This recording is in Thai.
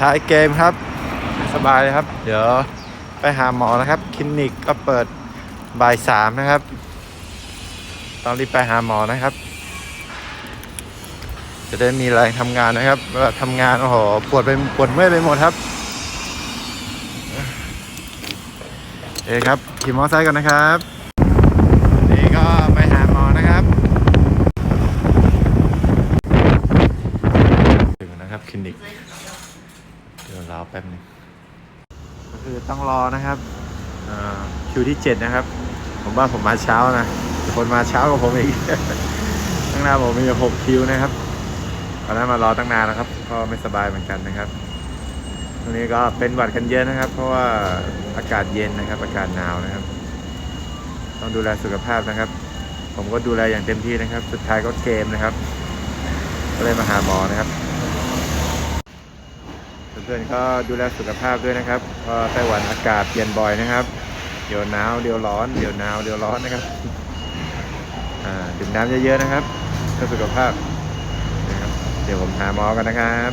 ท้ายเกมครับ สบายเลยครับ เดี๋ยวไปหาหมอนะครับ คลินิกก็เปิดบ่ายสามนะครับต้องรีบไปหาหมอนะครับ จะได้มีแรงทำงานนะครับเวลาทำงานโอ้โหปวดไปปวดเมื่อยไปหมดครับโอครับขี่มอเตอร์ไซค์ก่อนนะครับนนี้ก็ไปหาหมอนะครับถึงนะครับคลินิก เดี๋ยวรอแป๊บนึงก็คือต้องรอนะครับคิวที่7นะครับ ผมว่าผมมาเช้านะคนมาเช้ากว่าผมอีกข้งน้าผมมีหกคิวนะครับตอนนั้นมารอตั้งนานแล้วครับ ก็ไม่สบายเหมือนกันนะครับตรงนี้ก็เป็นหวัดกันเยอะนะครับ เพราะว่าอากาศเย็นนะครับ อากาศหนาวนะครับ ต้องดูแลสุขภาพนะครับ ผมก็ดูแลอย่างเต็มที่นะครับ สุดท้ายก็เกมนะครับ ก็เลยมาหาหมอนะครับ พื่อนก็ดูแลสุขภาพด้วยนะครับเพราะไต้หวันอากาศเปลี่ยนบ่อยนะครับ เดี๋ยวหนาวเดี๋ยวร้อนเดี๋ยวหนาวเดี๋ยวร้อนนะครับอ่าดื่มน้ำเยอะๆนะครับเพื่อสุขภาพนะครับเดี๋ยวผมหาหมอกันนะครับ